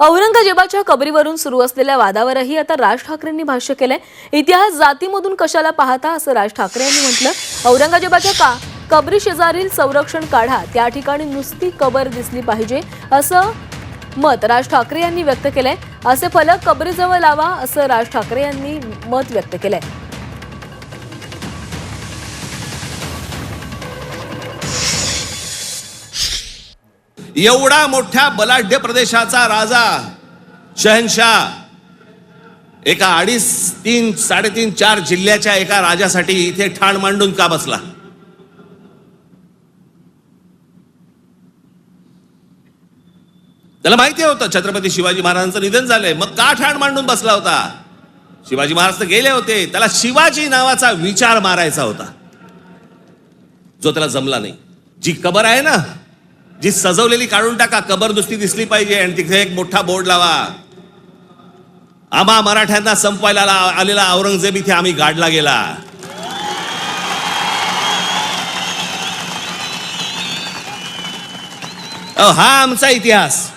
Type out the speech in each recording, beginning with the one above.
औरंगजेबाच्या कबरीवरून सुरू असलेल्या वादावरही आता राज ठाकरेंनी भाष्य केलंय. इतिहास जातीमधून कशाला पाहता असं राज ठाकरे यांनी म्हटलं. औरंगजेबाच्या का कबरी शेजारील संरक्षण काढा त्या ठिकाणी नुसती कबर दिसली पाहिजे असं मत राज ठाकरे यांनी व्यक्त केलंय. असे फलक कबरीजवळ लावा असं राज ठाकरे यांनी मत व्यक्त केलंय. एवढा मोठ्या बलाढ्य प्रदेशाचा राजा शहनशाह एका अडीच तीन साडेतीन चार जिल्ह्याच्या एका राजासाठी इथे ठाण मांडून का बसला? त्याला माहिती होतं छत्रपती शिवाजी महाराजांचं निधन झालंय. मग का ठाण मांडून बसला होता? शिवाजी महाराज तर गेले होते. त्याला शिवाजी नावाचा विचार मारायचा होता. जो त्याला जमला नाही. जी कबर आहे ना जी सजवलेली काढून टाका कबर नुसती दिसली पाहिजे आणि तिथे एक मोठा बोर्ड लावा. आम्हा मराठ्यांना संपवायला आलेला औरंगजेब इथे आम्ही गाडला गेला. हा आमचा इतिहास.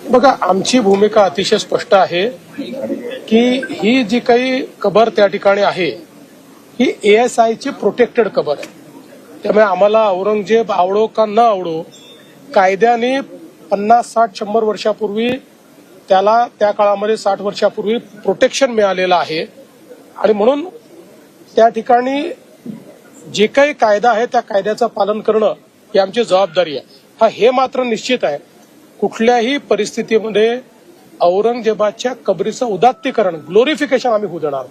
बघा आमची भूमिका अतिशय स्पष्ट आहे की ही जी काही कबर त्या ठिकाणी आहे ही एएसआयची प्रोटेक्टेड कबर आहे. त्यामुळे आम्हाला औरंगजेब आवडो का न आवडो कायद्याने पन्नास साठ शंभर वर्षापूर्वी त्याला त्या काळामध्ये साठ वर्षापूर्वी प्रोटेक्शन मिळालेलं आहे. आणि म्हणून त्या ठिकाणी जे काही कायदा आहे त्या कायद्याचं पालन करणं ही आमची जबाबदारी आहे. हा हे मात्र निश्चित आहे. कुठल्याही परिस्थितीमध्ये औरंगजेबाच्या कबरीचं उदात्तीकरण ग्लोरिफिकेशन आम्ही होऊ देणार.